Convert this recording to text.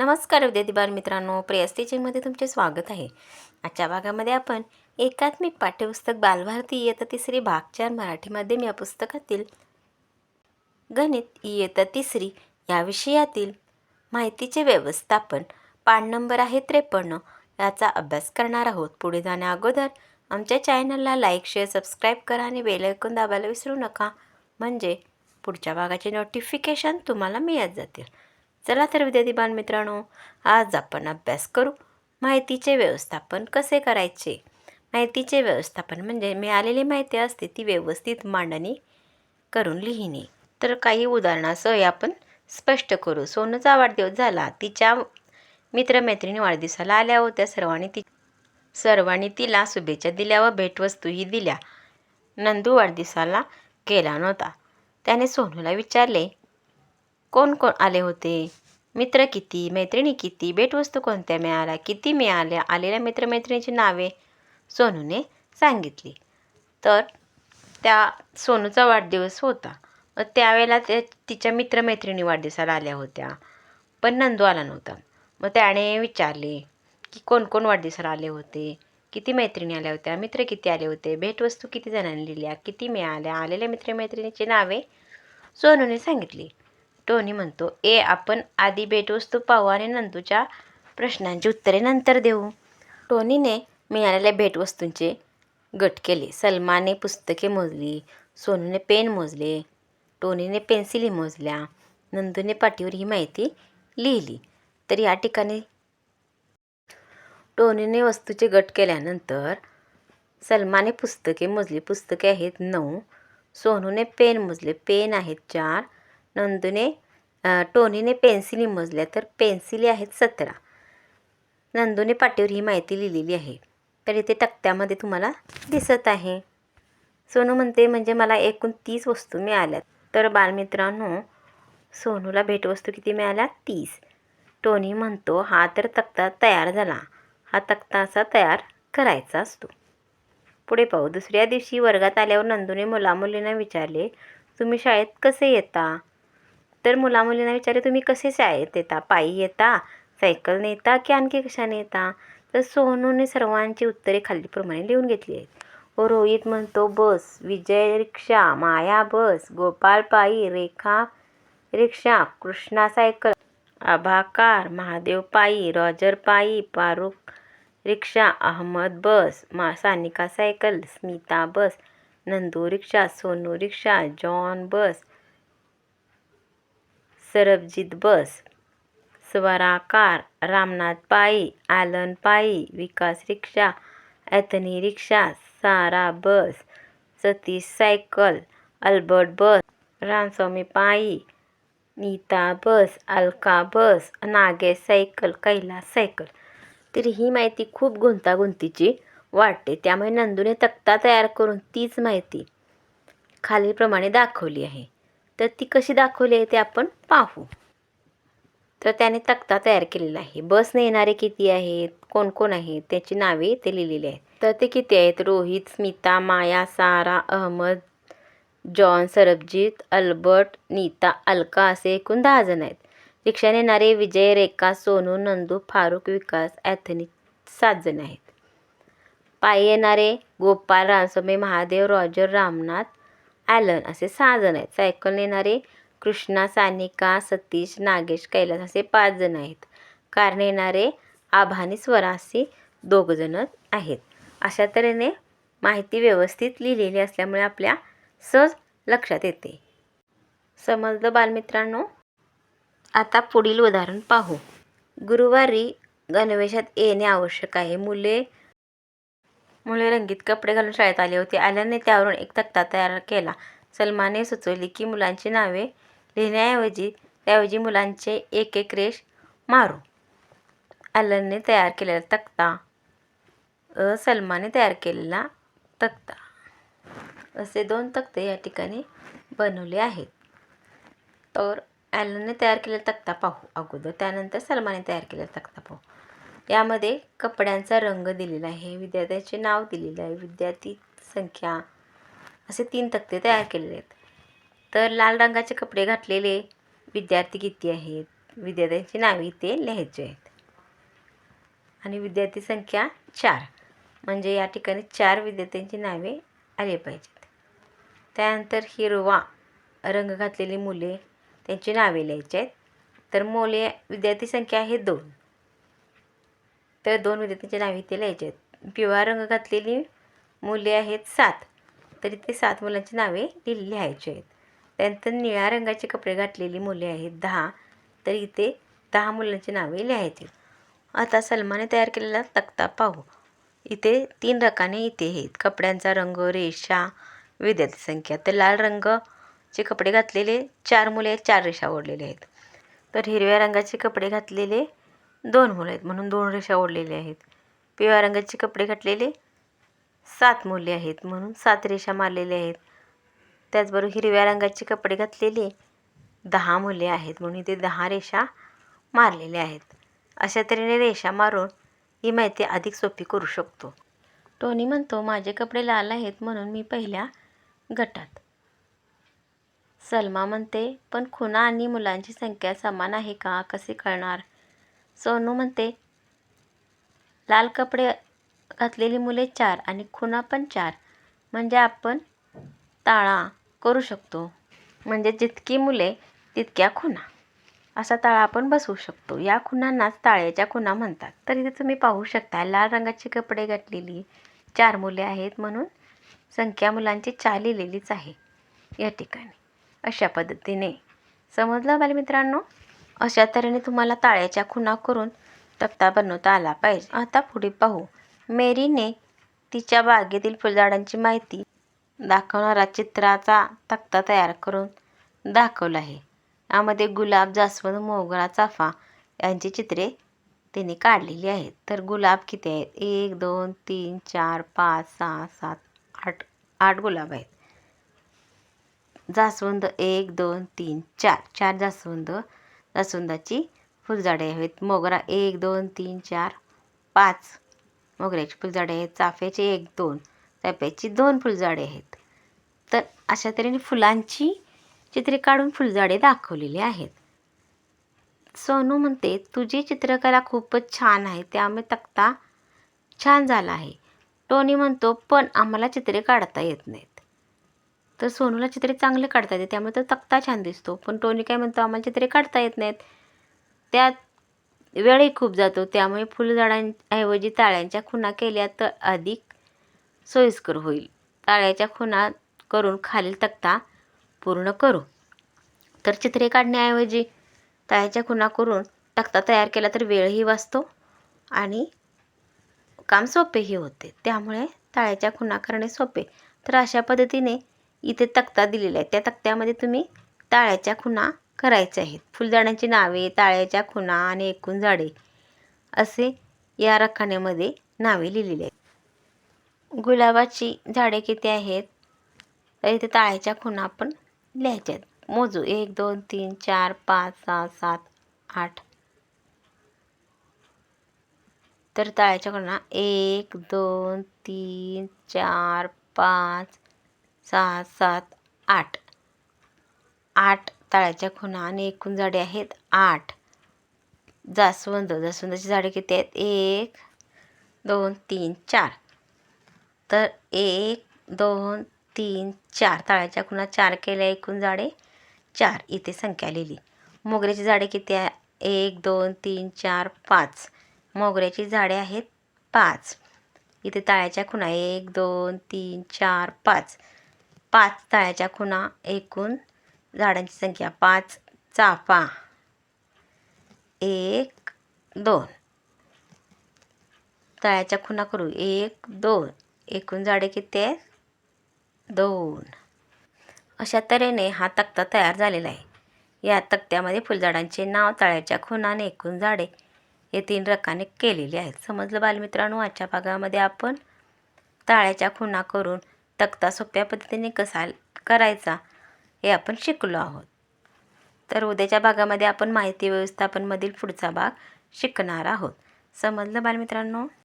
नमस्कार विद्यार्थी बालमित्रांनो प्रेयस टीचिंगमध्ये तुमचे स्वागत आहे. आजच्या भागामध्ये आपण एकात्मिक पाठ्यपुस्तक बालभारती इयत्ता तिसरी भाग चार मराठी माध्यम या पुस्तकातील गणित इयत्ता तिसरी या विषयातील माहितीचे व्यवस्थापन पान नंबर आहे त्रेपन्न. याचा अभ्यास करणार आहोत. पुढे जाण्या अगोदर आमच्या चॅनलला लाईक शेअर सबस्क्राईब करा आणि बेल दाबायला विसरू नका. म्हणजे पुढच्या भागाचे नोटिफिकेशन तुम्हाला मिळत जातील. चला तर विद्यार्थी बालमित्रांनो आज आपण अभ्यास करू. माहितीचे व्यवस्थापन कसे करायचे? माहितीचे व्यवस्थापन म्हणजे मिळालेली माहिती असते ती व्यवस्थित मांडणी करून लिहिणे. तर काही उदाहरणासह आपण स्पष्ट करू. सोनूचा वाढदिवस झाला. तिच्या मित्रमैत्रिणी वाढदिवसाला आल्या होत्या. सर्वांनी ती सर्वांनी तिला शुभेच्छा दिल्या व भेटवस्तूही दिल्या. नंदू वाढदिवसाला गेला नव्हता. त्याने सोनूला विचारले कोण कोण आले होते? मित्र किती? मैत्रिणी किती? भेटवस्तू कोणत्या मिळाल्या? किती मिळाल्या? आलेल्या मित्रमैत्रिणीची नावे? सोनूने सांगितली. तर त्या सोनूचा वाढदिवस होता. व त्यावेळेला ते तिच्या मित्रमैत्रिणी वाढदिवसाला आल्या होत्या. पण नंदू आला नव्हता. मग त्याने विचारले की कोण कोण वाढदिवसाला आले होते? किती मैत्रिणी आल्या होत्या? मित्र किती आले होते? भेटवस्तू किती जणांनी लिहिल्या? किती मिळाल्या? आलेल्या मित्रमैत्रिणीची नावे? सोनूने सांगितली. टोनी म्हणतो ए आपण आधी भेटवस्तू पाहू आणि नंदूच्या प्रश्नांची उत्तरे नंतर देऊ. टोनीने मिळालेल्या भेटवस्तूंचे गट केले. सलमाने पुस्तके मोजली सोनूने पेन मोजले टोनीने पेन्सिली मोजल्या नंदूने पाठीवर ही माहिती लिहिली. तर या ठिकाणी टोनीने वस्तूचे गट केल्यानंतर सलमाने पुस्तके मोजली. पुस्तके आहेत नऊ सोनूने पेन मोजले. पेन आहेत चार नंदूने टोनीने पेन्सिली मोजल्या तर पेन्सिली आहेत सतरा. नंदूने पाटीवर ही माहिती लिहिलेली आहे. तर इथे तक्त्यामध्ये तुम्हाला दिसत आहे. सोनू म्हणते म्हणजे मला एकूण तीस वस्तू मिळाल्यात. तर बालमित्रांनो सोनूला भेटवस्तू किती मिळाल्या? तीस. टोनी म्हणतो हा तर तक्ता तयार झाला. हा तक्ता असा तयार करायचा असतो. पुढे पाहू. दुसऱ्या दिवशी वर्गात आल्यावर नंदूने मुलामुलींना विचारले तुम्ही शाळेत कसे येता? तर मुलामुलींना विचारले तुम्ही कसे शाळेत येता? पायी येता? सायकलने येता की आणखी कशाने येता? तर सोनूने सर्वांची उत्तरे खालीप्रमाणे लिहून घेतली आहेत. व रोहित म्हणतो बस विजय रिक्षा माया बस गोपाल पायी रेखा रिक्षा कृष्णा सायकल आभाकार महादेव पायी रॉजर पायी फारुख रिक्षा अहमद बस मा सानिका सायकल स्मिता बस नंदू रिक्षा सोनू रिक्षा John bus Sarabjit bus Swara car Ramnath पायी आलन पायी विकास रिक्षा ॲथनी रिक्षा Sara bus Satish cycle Albert bus Ramaswamy पायी Neeta bus Alka bus Nagesh cycle Kailas cycle. तर ही माहिती खूप गुंतागुंतीची वाटते. त्यामुळे नंदूने तक्ता तयार करून तीच माहिती खालीलप्रमाणे दाखवली आहे. तर ती कशी दाखवली आहे ते आपण पाहू. तर त्याने तक्ता तयार केलेला आहे. बसने येणारे किती आहेत? कोण कोण आहेत? त्याची नावे ते लिहिलेली आहेत. तर ते किती आहेत? रोहित स्मिता माया सारा अहमद जॉन सरबजीत अल्बर्ट नीता अलका असे एकूण दहा जण आहेत. रिक्षाने येणारे विजय रेखा सोनू नंदू फारुख विकास ॲथनी सात जण आहेत. पायी येणारे गोपाल रामस्वामी महादेव रॉजर रामनाथ ॲलन असे सहा जण आहेत. सायकल नेणारे कृष्णा सानिका सतीश नागेश कैलास असे पाच जण आहेत. कार नेणारे आभानी स्वरा असे दोघंजणं आहेत. अशा तऱ्हेने माहिती व्यवस्थित लिहिलेली असल्यामुळे आपल्या सहज लक्षात येते. समजलं बालमित्रांनो? आता पुढील उदाहरण पाहू. गुरुवारी गणवेशात येणे आवश्यक आहे. मुले मुले रंगीत कपडे घालून शाळेत आले होते. आल्याने त्यावरून एक तक्ता तयार केला. सलमाने सुचवले की मुलांची नावे लिहिण्याऐवजी त्याऐवजी मुलांचे एक एक रेष मारू. आल्याने तयार केलेला तक्ता. अ सलमाने तयार केलेला तक्ता. असे दोन तक्ते या ठिकाणी बनवले आहेत. तर ॲलनने तयार केलेला तक्ता पाहू. अगोदर त्यानंतर सलमाने तयार केलेला तक्ता पाहू. यामध्ये कपड्यांचा रंग दिलेला आहे विद्यार्थ्याचे नाव दिलेलं आहे विद्यार्थी संख्या असे तीन तक्ते तयार केलेले आहेत. तर लाल रंगाचे कपडे घातलेले विद्यार्थी किती आहेत? विद्यार्थ्यांची नावे इथे लिहायचे आहेत. आणि विद्यार्थी संख्या चार. म्हणजे या ठिकाणी चार विद्यार्थ्यांची नावे आली पाहिजेत. त्यानंतर हिरवा रंग घातलेली मुले त्यांची नावे लिहायची आहेत. तर मुले विद्यार्थी संख्या आहे दोन. तर दोन विद्यार्थ्यांची नावे इथे लिहायची आहेत. पिवळा रंग घातलेली मुले आहेत सात. तर इथे सात मुलांची नावे लिहायची आहेत. त्यानंतर निळ्या रंगाचे कपडे घातलेली मुले आहेत दहा. तर इथे दहा मुलांची नावे लिहायची आता सलमाने तयार केलेला तक्ता पाहू. इथे तीन रकाने इथे आहेत. कपड्यांचा रंग रेषा विद्यार्थी संख्या. तर लाल रंगाचे कपडे घातलेले चार मुले आहेत. चार रेषा ओढलेले आहेत. तर हिरव्या रंगाचे कपडे घातलेले दोन मुलं आहेत म्हणून दोन रेषा ओढलेल्या आहेत. पिवळ्या रंगाचे कपडे घातलेले सात मुले आहेत म्हणून सात रेषा मारलेल्या आहेत. त्याचबरोबर हिरव्या रंगाचे कपडे घातलेले दहा मुले आहेत म्हणून इथे दहा रेषा मारलेल्या आहेत. अशा तऱ्हेने रेषा मारून ही माहिती अधिक सोपी करू शकतो. टोनी म्हणतो माझे कपडे लाल आहेत म्हणून मी पहिल्या गटात. सलमा म्हणते पण खुणा आणि मुलांची संख्या समान आहे का? कसे कळणार? सोनू म्हणते लाल कपडे घातलेली मुले चार आणि खुणा पण चार. म्हणजे आपण ताळा करू शकतो. म्हणजे जितकी मुले तितक्या खुणा. असा ताळा आपण बसवू शकतो. या खुणांनाच ताळ्याच्या खुणा म्हणतात. तर इथे तुम्ही पाहू शकता लाल रंगाचे कपडे घातलेली चार मुले आहेत म्हणून संख्या मुलांची चार लिहिलेलीच आहे या ठिकाणी. अशा पद्धतीने. समजलं बालमित्रांनो? अशा तऱ्हेने तुम्हाला ताळ्याच्या खुणा करून तक्ता बनवता आला पाहिजे. आता पुढे पाहू. मेरीने तिच्या बागेतील फुलझाडांची माहिती दाखवणारा चित्राचा तक्ता तयार करून दाखवला आहे. यामध्ये गुलाब जास्वंद मोगरा चाफा यांची चित्रे तिने काढलेली आहेत. तर गुलाब किती आहेत? एक दोन तीन चार पाच सहा सात आठ आठ गुलाब आहेत. जास्वंद एक दोन तीन चार. चार जास्वंद जास्वंदाची फुलझाडे आहेत. मोगरा एक दोन तीन चार पाच मोगऱ्याची फुलझाडे आहेत. चाफ्याचे एक दोन चाफ्याची दोन फुलझाडे आहेत. तर अशा तऱ्हेने फुलांची चित्रे काढून फुलझाडे दाखवलेली आहेत. सोनू म्हणते तुझी चित्रकला खूपच छान आहे त्यामुळे तक्ता छान झाला आहे. टोनी म्हणतो पण आम्हाला चित्रे काढता येत नाहीत. तर सोनूला चित्रे चांगले काढता येते. त्यामुळे तो तक्ता छान दिसतो. पण टोनी काय म्हणतो आम्हाला चित्रे काढता येत नाहीत. त्यात वेळही खूप जातो. त्यामुळे फुलझाडांऐवजी ताळ्यांच्या खुणा केल्या तर अधिक सोयीस्कर होईल. ताळ्याच्या खुणा करून खालील तक्ता पूर्ण करू. तर चित्रे काढण्याऐवजी ताळ्याच्या खुणा करून तक्ता तयार केला तर वेळही वाचतो आणि काम सोपेही होते. त्यामुळे ताळ्याच्या खुणा करणे सोपे. तर अशा पद्धतीने इथे तक्ता दिलेला आहे त्या तक्त्यामध्ये तुम्ही ताळ्याच्या खुणा करायच्या आहेत. फुलझाडांची नावे ताळ्याच्या खुणा आणि एकूण झाडे असे या रखान्यामध्ये नावे लिहिलेली आहेत. गुलाबाची झाडे किती आहेत? तर इथे ताळ्याच्या खुणा आपण लिहायच्या आहेत. मोजू. एक दोन तीन चार पाच सहा सात आठ. तर ताळ्याच्या खुणा एक दोन तीन चार पाच सहा सात आठ. आठ तळ्याच्या खुणा आणि एकूण झाडे आहेत आठ. जास्वंद जास्वंदाची झाडे किती आहेत? एक दोन तीन चार. तर एक दोन तीन चार. ताळ्याच्या खुणा चार केल्या एकूण झाडे चार. इथे संख्या लिहिली मोगऱ्याची झाडे किती आहे? एक दोन तीन चार पाच. मोगऱ्याची झाडे आहेत पाच. इथे ताळ्याच्या खुणा एक दोन तीन चार पाच. पाच तळ्याच्या खुणा एकूण झाडांची संख्या पाच चाफा. एक दोन. तळ्याच्या खुणा करू. एक दोन. एकूण झाडे किती आहेत? दोन. अशा तऱ्हेने हा तक्ता तयार झालेला आहे. या तक्त्यामध्ये फुलझाडांचे नाव तळ्याच्या खुणा आणि एकूण झाडे हे तीन रकाने केलेले आहेत. समजलं बालमित्रांनो आजच्या भागामध्ये आपण ताळ्याच्या खुणा करून तक्ता सोप्या पद्धतीने कसा करायचा हे आपण शिकलो आहोत. तर उद्याच्या भागामध्ये आपण माहिती व्यवस्थापनमधील पुढचा भाग शिकणार आहोत. समजलं बालमित्रांनो?